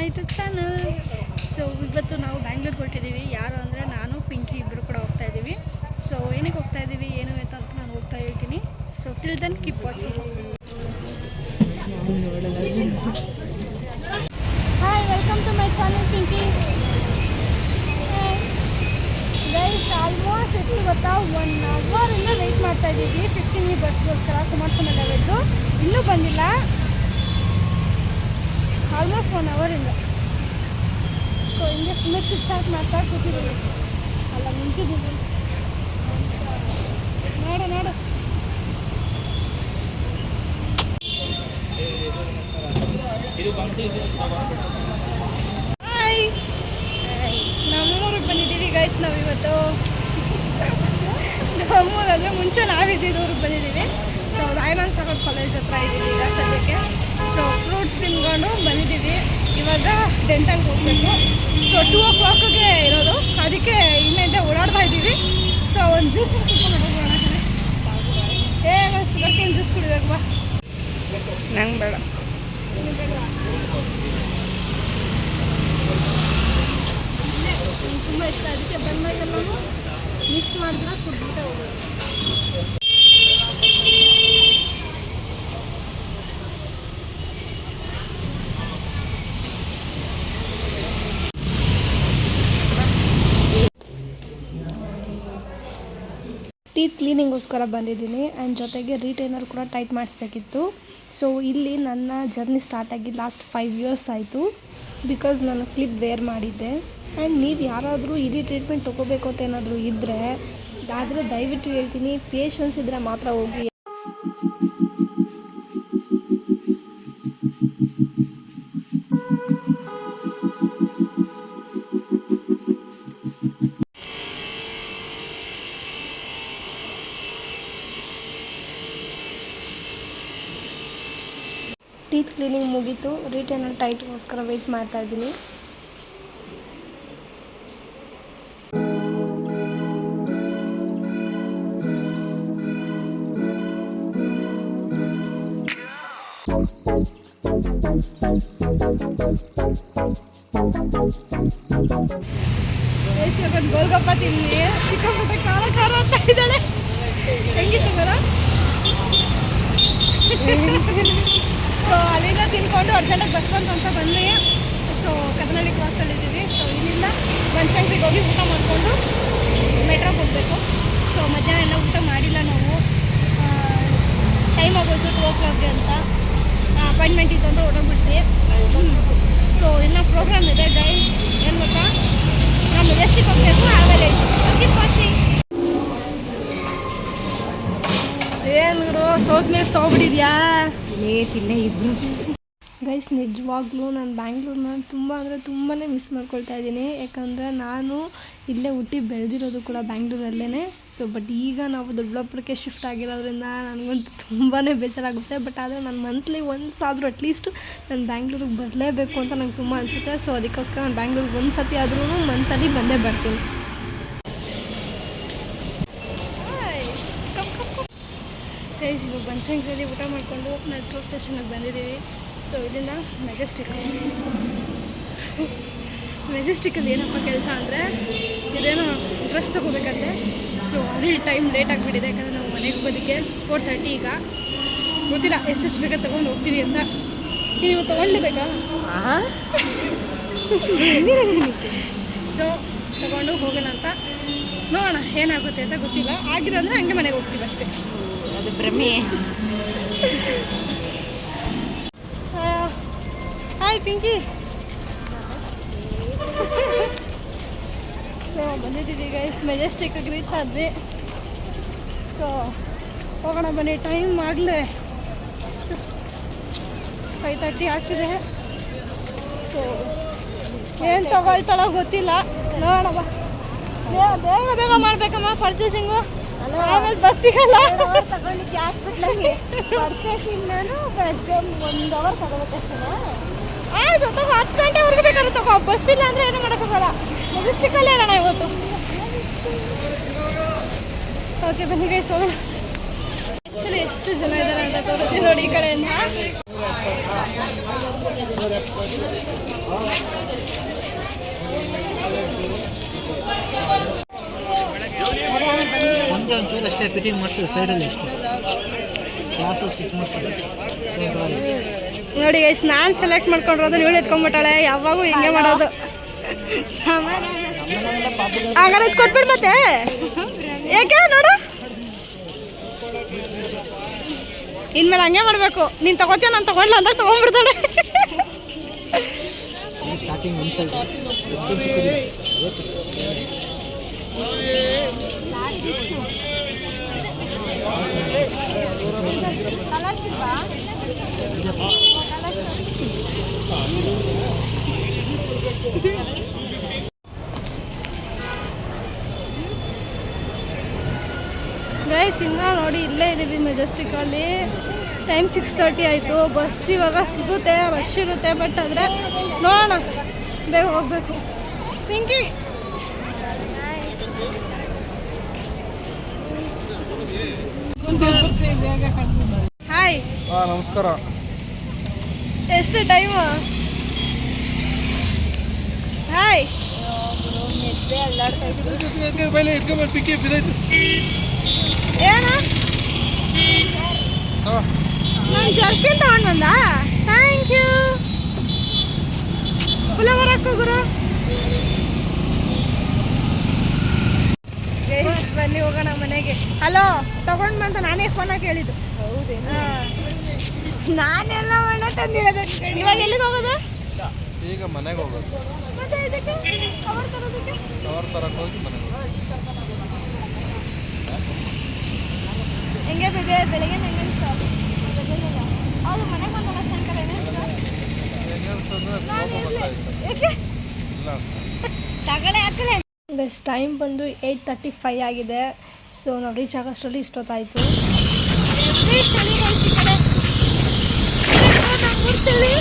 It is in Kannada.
ಮೈ ಯೂಟ್ಯೂಬ್ ಚಾನಲ್ ಸೊ ಇವತ್ತು ನಾವು ಬ್ಯಾಂಗ್ಳೂರ್ಗೆ ಹೊರಟಿದ್ದೀವಿ ಯಾರು ಅಂದರೆ ನಾನು ಪಿಂಕಿ ಇಬ್ಬರು ಕೂಡ ಹೋಗ್ತಾ ಇದ್ದೀವಿ ಸೊ ಏನಕ್ಕೆ ಹೋಗ್ತಾ ಇದ್ದೀವಿ ಏನು ಅಂತ ಅಂತ ನಾನು ಹೋಗ್ತಾ ಹೇಳ್ತೀನಿ. So till then keep watching hi welcome to my channel Pinky guys almost ಎಷ್ಟು ಗೊತ್ತಾ ಒನ್ ಅವರಿಂದ ವೆಯ್ಟ್ ಮಾಡ್ತಾ ಇದ್ದೀವಿ ಫಿಫ್ಟೀನ್ ಬಸ್ಗೋಸ್ಕರ ಕುಮಾರಸ್ವಾಮಿ ಲೆವೆಲ್ದು ಇನ್ನೂ ಬಂದಿಲ್ಲ. ಆಲ್ಮೋಸ್ಟ್ ಒನ್ ಅವರಿಂದ ಸೊ ಹಿಂಗೆ ಸುಮ್ಮನೆ ಚಿಟ್ ಚಾಟ್ ಮಾಡ್ತಾ ಕೂತಿದ್ದೀವಿ ಅಲ್ಲ ನಿಂತಿದ್ದೀವಿ ನೋಡು ನೋಡು. ನಮ್ಮೂರಿಗೆ ಬಂದಿದ್ದೀವಿ ಗೈಸ್ ನಾವು ಇವತ್ತು ನಮ್ಮೂರು ಅಂದರೆ ಮುಂಚೆ ನಾವಿದ್ದೀವಿ ಊರಿಗೆ ಬಂದಿದ್ದೀವಿ. ಸೊ ರಾಯಮಾನ್ ಸಾಗರ್ ಕಾಲೇಜ್ ಹತ್ರ ಇದ್ದೀವಿ ಈಗ ಸದ್ಯಕ್ಕೆ. ಸೊ ಫ್ರೂಟ್ಸ್ ತಿನ್ಕೊಂಡು ಬಂದಿದ್ದೀವಿ. ಇವಾಗ ಡೆಂಟಲ್ಗೆ ಹೋಗಬೇಕು. ಸೊ ಟೂ ಓ ಕ್ಲಾಕ್ಗೆ ಇರೋದು. ಅದಕ್ಕೆ ಇನ್ನಿಂದ ಓಡಾಡ್ತಾ ಇದ್ದೀವಿ. ಸೊ ಒಂದು ಜ್ಯೂಸ್ ಏನು ಶುಗರ್ ಕೇನ್ ಜ್ಯೂಸ್ ಕುಡಿಬೇಕು ಬಾ. ನಂಗೆ ಬೇಡ. ತುಂಬ ಇಷ್ಟ. ಅದಕ್ಕೆ ಬಂದಾಗೆಲ್ಲೂ ಮಿಸ್ ಮಾಡಿದ್ರೆ ಕುಡ್ಬಿಟ್ಟೆ ಹೋಗೋದು. ಟೀತ್ ಕ್ಲೀನಿಂಗೋಸ್ಕರ ಬಂದಿದ್ದೀನಿ. ಆ್ಯಂಡ್ ಜೊತೆಗೆ ರೀಟೈನರ್ ಕೂಡ ಟೈಟ್ ಮಾಡಿಸ್ಬೇಕಿತ್ತು. ಸೊ ಇಲ್ಲಿ ನನ್ನ ಜರ್ನಿ ಸ್ಟಾರ್ಟ್ ಆಗಿ ಲಾಸ್ಟ್ ಫೈವ್ ಇಯರ್ಸ್ ಆಯಿತು. ಬಿಕಾಸ್ ನಾನು ಕ್ಲಿಪ್ ವೇರ್ ಮಾಡಿದ್ದೆ. ಆ್ಯಂಡ್ ನೀವು ಯಾರಾದರೂ ಇಡೀ ಟ್ರೀಟ್ಮೆಂಟ್ ತೊಗೋಬೇಕು ಅಂತ ಏನಾದರೂ ಇದ್ದರೆ ಆದರೆ ದಯವಿಟ್ಟು ಹೇಳ್ತೀನಿ ಪೇಷನ್ಸ್ ಇದ್ದರೆ ಮಾತ್ರ ಹೋಗಿ ಟೀತ್ ಕ್ಲೀನಿಂಗ್ ಮುಗೀತು. ರಿಟರ್ನ್ ಟೈಟ್ಗೋಸ್ಕರ ವೆಯ್ಟ್ ಮಾಡ್ತಾ ಇದ್ದೀನಿ. ಗೋಲ್ಗಪ್ಪ ತಿನ್ನಿ. ಸಿಕ್ಕಾಪಟ್ಟೆ ಖಾರ ಖಾರ ಅಂತ ಇದ್ದಾಳೆ. ಹೆಂಗಿತ್ತು ಮೇಡ ಸೊ ಅಲ್ಲಿಂದ ತಿನ್ಕೊಂಡು ಅರ್ಜೆಂಟಾಗಿ ಬಸ್ ಬಂತು ಅಂತ ಬಂದ್ವಿ. ಸೊ ಕರ್ನಾಟಕ ಕ್ರಾಸಲ್ಲಿ ಇದ್ದೀವಿ. ಸೊ ಇಲ್ಲಿಂದ ಬನಶಂಕರಿಗೆ ಹೋಗಿ ಊಟ ಮಾಡಿಕೊಂಡು ಮೆಟ್ರೋಗೆ ಹೋಗಬೇಕು. ಸೊ ಮಧ್ಯಾಹ್ನ ಎಲ್ಲ ಊಟ ಮಾಡಿಲ್ಲ ನಾವು. ಟೈಮ್ ಆಗೋಯ್ತು ಟು ಓ ಕ್ಲಾಕ್ಗೆ ಅಂತ. ಅಪಾಯಿಂಟ್ಮೆಂಟ್ ಇತ್ತು ಅಂತ ಹೊರಟೋಗ್ಬಿಟ್ವಿ ಸೊ ಇನ್ನೂ ಪ್ರೋಗ್ರಾಮ್ ಇದೆ. ಗೈಸ್ ಏನು ಗೊತ್ತಾ? ನಾವು ಮೆಜೆಸ್ಟಿಕ್ ಹೋಗಬೇಕು ಆಮೇಲೆ ಏನು ಸೌತ್ ಮೇಲೆ ತೊಗೊಬಿಟ್ಟಿದ್ಯಾ ತಿನ್ನೇ ಇಬ್ರು. ಗೈಸ್, ನಿಜವಾಗ್ಲೂ ನಾನು ಬ್ಯಾಂಗ್ಳೂರ್ನ ತುಂಬ ಅಂದರೆ ತುಂಬಾ ಮಿಸ್ ಮಾಡ್ಕೊಳ್ತಾ ಇದ್ದೀನಿ. ಯಾಕಂದರೆ ನಾನು ಇಲ್ಲೇ ಹುಟ್ಟಿ ಬೆಳೆದಿರೋದು ಕೂಡ ಬ್ಯಾಂಗ್ಳೂರಲ್ಲೇ ಸೊ ಬಟ್ ಈಗ ನಾವು ದೊಡ್ಡಬಳ್ಳಾಪುರಕ್ಕೆ ಶಿಫ್ಟ್ ಆಗಿರೋದ್ರಿಂದ ನನಗಂತೂ ತುಂಬಾ ಬೇಜಾರಾಗುತ್ತೆ. ಬಟ್ ಆದರೆ ನಾನು ಮಂತ್ಲಿ ಒನ್ಸ್ ಆದರೂ ಅಟ್ಲೀಸ್ಟ್ ನಾನು ಬ್ಯಾಂಗ್ಳೂರಿಗೆ ಬರಲೇಬೇಕು ಅಂತ ನಂಗೆ ತುಂಬ ಅನಿಸುತ್ತೆ. ಸೊ ಅದಕ್ಕೋಸ್ಕರ ನಾನು ಬ್ಯಾಂಗ್ಳೂರಿಗೆ ಒಂದು ಸತಿ ಆದ್ರೂ ಮಂತಲ್ಲಿ ಬಂದೇ ಬರ್ತೀನಿ. ಗೈಸ್ ಇವಾಗ ಬನಶಂಕರಲ್ಲಿ ಊಟ ಮಾಡಿಕೊಂಡು ಮೆಟ್ರೋ ಸ್ಟೇಷನಿಗೆ ಬಂದಿದ್ದೀವಿ. ಸೊ ಇಲ್ಲಿಂದ ಮೆಜೆಸ್ಟಿಕ್ ಮೆಜೆಸ್ಟಿಕಲ್ಲಿ ಏನಪ್ಪ ಕೆಲಸ ಅಂದರೆ ಇದೇನೋ ಡ್ರೆಸ್ ತೊಗೋಬೇಕಂತೆ. ಸೊ ಆಲ್ರೆಡಿ ಟೈಮ್ ಲೇಟ್ ಆಗಿಬಿಟ್ಟಿದೆ ಯಾಕಂದರೆ ನಾವು ಮನೆಗೆ ಹೋಗೋದಕ್ಕೆ ಫೋರ್ ತರ್ಟಿ ಈಗ. ಗೊತ್ತಿಲ್ಲ ಎಷ್ಟೆಷ್ಟು ಬೇಕಾ ತೊಗೊಂಡು ಹೋಗ್ತೀವಿ ಅಂತ. ನೀವು ತೊಗೊಳ್ಲೇಬೇಕಾ? ಸೊ ತೊಗೊಂಡು ಹೋಗೋಣ ಅಂತ. ನೋಡೋಣ ಏನಾಗುತ್ತೆ ಅಂತ ಗೊತ್ತಿಲ್ಲ. ಆಗಿರೋ ಅಂದರೆ ಹಂಗೆ ಮನೆಗೆ ಹೋಗ್ತೀವಿ ಅಷ್ಟೇ. ಅದು ಭ್ರಮೆ. ಹಾಯ್ ಪಿಂಕಿ ಸೊ ಬಂದಿದ್ದೀವಿ ಗೈಸ್ ಮೆಜೆಸ್ಟಿಕ್ಗೆ ರೀಚ್ ಆದ್ವಿ ಸೊ ಹೋಗೋಣ ಬನ್ನಿ. ಟೈಮ್ ಆಗಲೇ ಅಷ್ಟು ಫೈವ್ ತರ್ಟಿ ಆಗ್ತಿದೆ. ಸೊ ಏನು ತಗೊಳ್ತಾಳೋ ಗೊತ್ತಿಲ್ಲ. ನೋಡೋಣ ಬೇಗ ಬೇಗ ಮಾಡ್ಬೇಕಮ್ಮ ಪರ್ಚೇಸಿಂಗು ಆಮೇಲೆ ಬಸ್ ಸಿಗಲ್ಲ. ತಗೊಂಡಿದ್ದೆ ಹಾಸ್ಪಿಟ್ಲಲ್ಲಿ ಪರ್ಚೇಸಿಂಗ್ ನಾನು ಎಕ್ಸಾಮ್ ಒಂದು ಅವರ್ ತಗೋಬೇಕಷ್ಟೇ ಬಸ್ ಇಲ್ಲ ಅಂದರೆ ಏನು ಮಾಡೋಕ್ಕಾಗಲ್ಲ ಮೆಜೆಸ್ಟಿಕಲ್ಲೇ ಇರೋಣ ಇವತ್ತು. ಓಕೆ ಬನ್ನಿ ಗೈಸ್ ಹೋಗೋಣ. ಆ್ಯಕ್ಚುಲಿ ಎಷ್ಟು ಜನ ಇದ್ದಾರೆ ಅಂತ ತೋರಿಸಿ ನೋಡಿ ಈ ಕಡೆಯಿಂದ. ಒಂಚೂರು ಅಷ್ಟೇ ಫಿಟ್ಟಿಂಗ್ ಮಾಡ್ತೀವಿ ಸೈಡಲ್ಲಿ ಅಷ್ಟೇ. ಗ್ಲಾಸು ಫಿಟ್ ಮಾಡ್ತೀವಿ ನೋಡಿ ಗೈಸ್ ನಾನು ಸೆಲೆಕ್ಟ್ ಮಾಡ್ಕೊಂಡಿರೋದು ನೀವು ಎತ್ಕೊಂಡ್ಬಿಟ್ಟಾಳೆ. ಯಾವಾಗೂ ಹಿಂಗೆ ಮಾಡೋದು. ಹಾಗಾದ್ರೆ ಕೊಟ್ಬಿಡು ಮತ್ತೆ. ಯಾಕೆ ನೋಡು. ಇನ್ಮೇಲೆ ಹಂಗೆ ಮಾಡಬೇಕು. ನೀನು ತಗೋತೀಯ ನಾನು ತಗೊಳ್ಳ ಅಂತ ತಗೊಂಡ್ಬಿಡ್ತಾಳೆ. ಸ್ಟಾರ್ಟಿಂಗ್ ಗೈಸ್ ಇನ್ನೂ ನೋಡಿ ಇಲ್ಲೇ ಇದ್ದೀವಿ ಮೆಜೆಸ್ಟಿಕಲ್ಲಿ ಟೈಮ್ ಸಿಕ್ಸ್ ತರ್ಟಿ ಆಯಿತು. ಬಸ್ ಇವಾಗ ಸಿಗುತ್ತೆ ರಶ್ ಇರುತ್ತೆ ಬಟ್ ಆದರೆ ನೋಡೋಣ. ಬೇಗ ಹೋಗಬೇಕು. ಪಿಂಕಿ ಹಾಯ್ ಹಾಂ ನಮಸ್ಕಾರ. ಎಷ್ಟು ಟೈಮು ಹಾಯ್ ಏನು? ನಾನು ಜರ್ಕಿನ್ ತಗೊಂಡು ಬಂದ? ಥ್ಯಾಂಕ್ ಯು ಪುಲವರ್ ಗುರು ಬನ್ನಿ ಹೋಗೋಣ ಹಲೋ ತಗೊಂಡ್ ಬಂತ ನಾನೇ ಫೋನ್ ಕೇಳಿದ್ದು ಹೇಳಿದ್ದು. ನಾನೆಲ್ಲ ಮಣ್ಣ ತಂದಿರೋದು ಇವಾಗ ಎಲ್ಲಿಗೆ ಹೋಗೋದು? ಈಗ ಮನೆಗೆ ಹೋಗೋದು. ಮತ್ತೆ ಇದಕ್ಕೆ? ಕವರ್ ತರೋದಕ್ಕೆ? ಕವರ್ ತರಕ್ಕೆ ಹೋಗಿ ಮನೆಗೆ ಹೆಂಗೆ ಬೇಬಿ ಬೆಳಿಗ್ಗೆ ಮನೆಗೆ ಸಾಯಂಕಾಲ ತಗಳೆ ಹಾಕಲೆ ಗೈಸ್ ಟೈಮ್ ಬಂದು ಏಯ್ಟ್ ತರ್ಟಿ ಫೈ ಆಗಿದೆ. ಸೊ ನಾವು ರೀಚ್ ಆಗೋಷ್ಟರಲ್ಲಿ ಇಷ್ಟೊತ್ತಾಯಿತು. ಚಳಿ